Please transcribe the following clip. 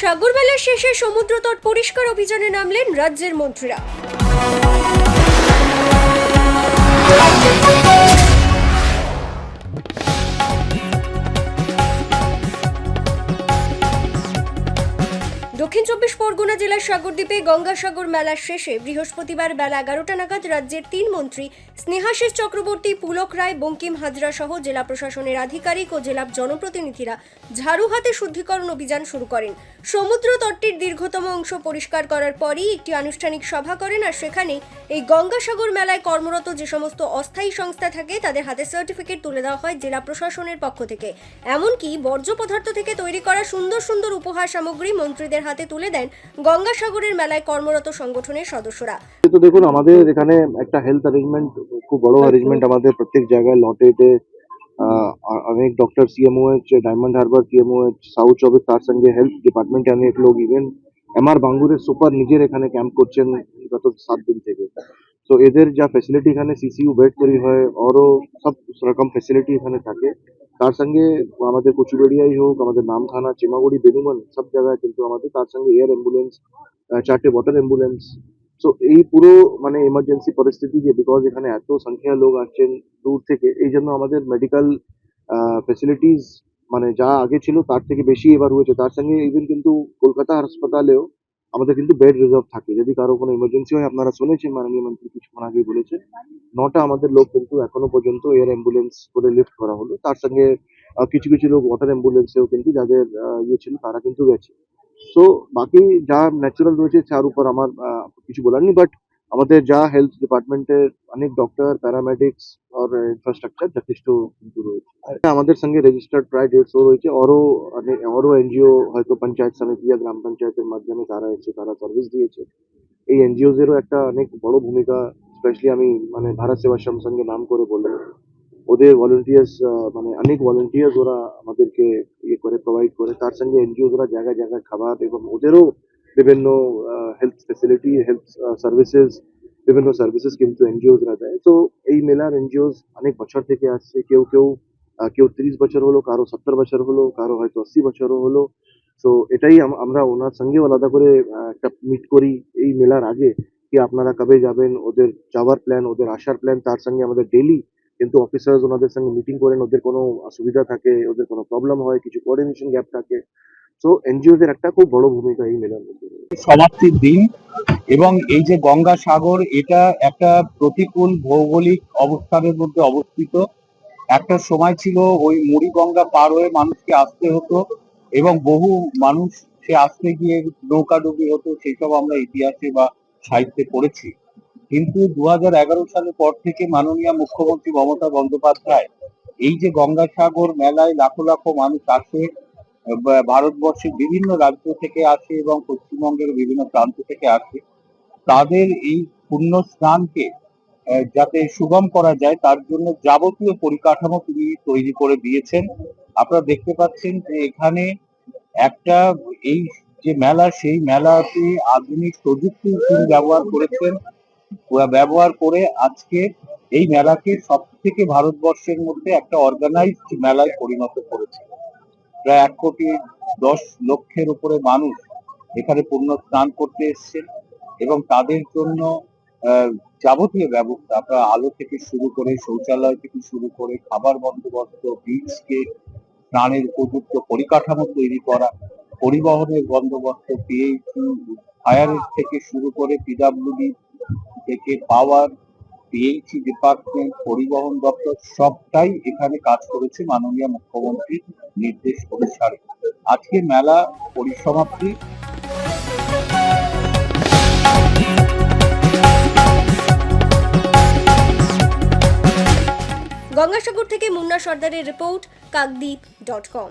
সাগরবেলার শেষে সমুদ্রতট পরিষ্কার অভিযানে নামলেন রাজ্যের মন্ত্রীরা। পরগনা জেলার সাগরদ্বীপে গঙ্গাসাগর মেলার শেষে বৃহস্পতিবার বেলা এগারোটা নাগাদ রাজ্যের তিন মন্ত্রী স্নেহাশিস চক্রবর্তী, পুলক রায়, বঙ্কিম হাজরা সহ জেলা প্রশাসনের আধিকারিক ও জেলা জনপ্রতিনিধিরা ঝাড়ু হাতে শুদ্ধিকরণ অভিযান শুরু করেন। সমুদ্র তটটির দীর্ঘতম অংশ পরিষ্কার করার পরই একটি আনুষ্ঠানিক সভা করেন আর সেখানে এই গঙ্গাসাগর মেলায় কর্মরত যে সমস্ত অস্থায়ী সংস্থা থাকে তাদের হাতে সার্টিফিকেট তুলে দেওয়া হয় জেলা প্রশাসনের পক্ষ থেকে। এমনকি বর্জ্য পদার্থ থেকে তৈরি করা সুন্দর সুন্দর উপহার সামগ্রী মন্ত্রীদের হাতে তুলে দেন গঙ্গাসাগরের মেলায় কর্মরত সংগঠনের সদস্যরা। তো দেখুন আমাদের এখানে একটা হেলথ অ্যারেঞ্জমেন্ট খুব বড় অ্যারেঞ্জমেন্ট আমাদের প্রত্যেক জায়গায় লটেতে অনেক ডক্টর সিএমও আছে ডায়মন্ড হারবার সিএমও আছে সাউথ চব্বিশ তার সঙ্গে হেলথ ডিপার্টমেন্টে অনেক লোক ইভেন এম আর বাঙ্গুরের সুপার নিজের এখানে ক্যাম্প করছেন গত সাত দিন থেকে। তো এদের যা ফেসিলিটি এখানে সিসিইউ বেড তৈরি হয় আরও সব রকম ফেসিলিটি এখানে থাকে। তার সঙ্গে আমাদের কচুবেড়িয়াই হোক, আমাদের নামখানা, চিমাগুড়ি বেনুমন সব জায়গায় কিন্তু আমাদের তার সঙ্গে এয়ার অ্যাম্বুলেন্স চারটে ওয়াটার অ্যাম্বুলেন্স সো এই পুরো মানে এমার্জেন্সি পরিস্থিতি যে বিকজ এখানে এত সংখ্যা লোক আসছেন দূর থেকে, এই জন্য আমাদের মেডিকেল ফেসিলিটিস মানে যা আগে ছিল তার থেকে বেশি এবার হয়েছে। তার সঙ্গে ইভেন কিন্তু কলকাতা হাসপাতালেও আমাদের কিন্তু বেড রিজার্ভ থাকে। যদি কারও কোনো ইমার্জেন্সি হয়, আপনারা শুনেছেন, মাননীয় মন্ত্রী কিছুক্ষণ আগেই বলেছেন, নটা আমাদের লোক কিন্তু এখনও পর্যন্ত এয়ার অ্যাম্বুলেন্স করে লিফট করা হলো। তার সঙ্গে কিছু কিছু লোক ওয়াটার অ্যাম্বুলেন্সেও কিন্তু যাদের ইয়ে ছিল, তারা কিন্তু গেছে। তো বাকি যা ন্যাচুরাল রয়েছে, তার উপর আমার কিছু বলার নেই বাট আমাদের যা হেলথ ডিপার্টমেন্টের অনেক ডক্টর প্যারামেডিক্স আর ইনফ্রাস্ট্রাকচার যথেষ্ট কিন্তু রয়েছে আমাদের সঙ্গে রেজিস্টার্ড প্রায় দেড়শো রয়েছে। আরও অনেক আরও এনজিও হয়তো পঞ্চায়েত সমিতি বা গ্রাম পঞ্চায়েতের মাধ্যমে তারা এসে তারা সার্ভিস দিয়েছে। এই এনজিওদেরও একটা অনেক বড় ভূমিকা স্পেশালি আমি মানে ভারত সেবাশ্রম সঙ্গে নাম করে বলব। ওদের ভলেন্টিয়ার্স মানে অনেক ভলেন্টিয়ার্স ওরা আমাদেরকে ইয়ে করে প্রোভাইড করে। তার সঙ্গে এনজিও ওরা জায়গায় জায়গায় খাবার এবং ওদেরও বিভিন্ন হেলথ ফেসিলিটি হেলথ সার্ভিসেস বিভিন্ন সার্ভিসেস কিন্তু এনজিওরা দেয় তো এই মেলার এনজিওস অনেক বছর থেকে আসছে কেউ কেউ কেউ তিরিশ বছর হলো কারও সত্তর বছর হলো কারও হয়তো আশি বছরও হলো তো এটাই আমরা ওনার সঙ্গেও আলাদা করে একটা মিট করি এই মেলার আগে কি আপনারা কবে যাবেন ওদের যাওয়ার প্ল্যান ওদের আসার প্ল্যান তার সঙ্গে আমাদের ডেলি কিন্তু অফিসার্স ওনাদের সঙ্গে মিটিং করেন ওদের কোনো অসুবিধা থাকে ওদের কোনো প্রবলেম হয় কিছু কোঅর্ডিনেশন গ্যাপ থাকে তো এনজিওদের একটা খুব বড় ভূমিকা এই মেলার মধ্যে। সমাপ্তির দিন এবং এই যে গঙ্গা সাগর, এটা একটা প্রতিকূল ভৌগোলিক অবস্থানের মধ্যে অবস্থিত। একটা সময় ছিল ওই মুড়ি গঙ্গা পার হয়ে মানুষকে আসতে হতো এবং বহু মানুষ সে আসতে গিয়ে নৌকাডুবি হতো, সেসব আমরা ইতিহাসে বা সাহিত্যে পড়েছি। কিন্তু দু হাজার এগারো সালের পর থেকে মাননীয় মুখ্যমন্ত্রী মমতা বন্দ্যোপাধ্যায় এই যে গঙ্গাসাগর মেলায় লাখো লাখো মানুষ আসে ভারতবর্ষের বিভিন্ন রাজ্য থেকে আসে এবং পশ্চিমবঙ্গের বিভিন্ন প্রান্ত থেকে আসে, তাদের এই পুণ্য স্নানকে যাতে সুগম করা যায়, তার জন্য যাবতীয় পরিকাঠামো তিনি তৈরি করে দিয়েছেন। আপনারা দেখতে পাচ্ছেন যে এখানে একটা এই যে মেলা, সেই মেলাতে আধুনিক প্রযুক্তি তিনি ব্যবহার করেছেন। ব্যবহার করে আজকে এই মেলাকে সব থেকে ভারতবর্ষের মধ্যে একটা অর্গানাইজড মেলায় পরিণত করেছে। প্রায় এক কোটি দশ লক্ষের উপরে মানুষ এখানে পুণ্য স্নান করতে এসেছেন এবং তাদের জন্য যাবতীয় ব্যবস্থা, আপনার আলো থেকে শুরু করে, শৌচালয় থেকে শুরু করে, খাবার বন্দোবস্ত বীজকে স্নানের উপযুক্ত পরিকাঠামো তৈরি করা, পরিবহনের বন্দোবস্ত পিএইচি ফায়ারের থেকে শুরু করে পিডাব্লিউডি থেকে পাওয়ার পিএইচি ডিপার্টমেন্ট পরিবহন দপ্তর সবটাই এখানে কাজ করেছে মাননীয় মুখ্যমন্ত্রীর নির্দেশ অনুসারে। আজকে মেলা পরিসমাপ্তি। গঙ্গাসাগর থেকে মুন্না সর্দারের রিপোর্ট, কাকদ্বীপ ডট কম।